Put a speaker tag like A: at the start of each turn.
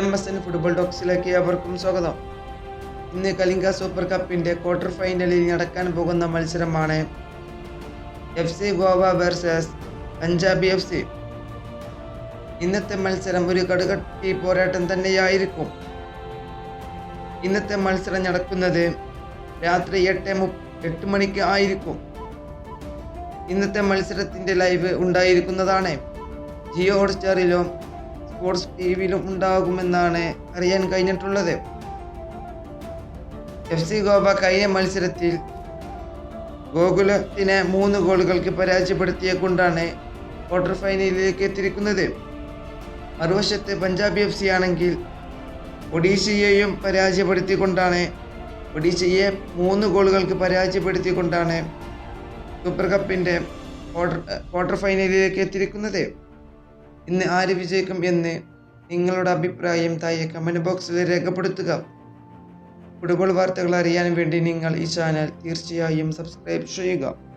A: M S N football ടോക്സിലേക്ക് അവർക്കും സ്വാഗതം. ഇന്ന് കലിംഗ സൂപ്പർ കപ്പിന്റെ ക്വാർട്ടർ ഫൈനലിൽ നടക്കാൻ പോകുന്ന മത്സരമാണ് F C Goa versus Punjabi F C ഇന്നത്തെ മത്സരം ഒരു കടുകട്ടി പോരാട്ടം തന്നെയായിരിക്കും. ഇന്നത്തെ മത്സരം നടക്കുന്നത് രാത്രി എട്ട് എട്ട് മണിക്ക് ആയിരിക്കും. ഇന്നത്തെ മത്സരത്തിന്റെ ലൈവ് ഉണ്ടായിരിക്കുന്നതാണ് ജിയോ ഹോട്ട്സ്റ്റാറിലും സ്പോർട്സ് ടി ഉണ്ടാകുമെന്നാണ് അറിയാൻ കഴിഞ്ഞിട്ടുള്ളത്. എഫ് സി ഗോവ കഴിഞ്ഞ മത്സരത്തിൽ ഗോകുലത്തിനെ മൂന്ന് ഗോളുകൾക്ക് പരാജയപ്പെടുത്തിയ കൊണ്ടാണ് ക്വാർട്ടർ ഫൈനലിലേക്ക് എത്തിയിരിക്കുന്നത്. മറുവശത്ത് പഞ്ചാബ് എഫ് സി ആണെങ്കിൽ ഒഡീഷയെയും പരാജയപ്പെടുത്തിക്കൊണ്ടാണ് ഒഡീഷയെ മൂന്ന് ഗോളുകൾക്ക് പരാജയപ്പെടുത്തിക്കൊണ്ടാണ് സൂപ്പർ കപ്പിന്റെ ക്വാർട്ടർ ഫൈനലിലേക്ക് എത്തിയിരിക്കുന്നത്. ഇന്ന് ആര് വിജയിക്കും എന്ന് നിങ്ങളുടെ അഭിപ്രായം താഴെ കമന്റ് ബോക്സിൽ രേഖപ്പെടുത്തുക. ഫുട്ബോൾ വാർത്തകൾ അറിയാൻ വേണ്ടി നിങ്ങൾ ഈ ചാനൽ തീർച്ചയായും സബ്സ്ക്രൈബ് ചെയ്യുക.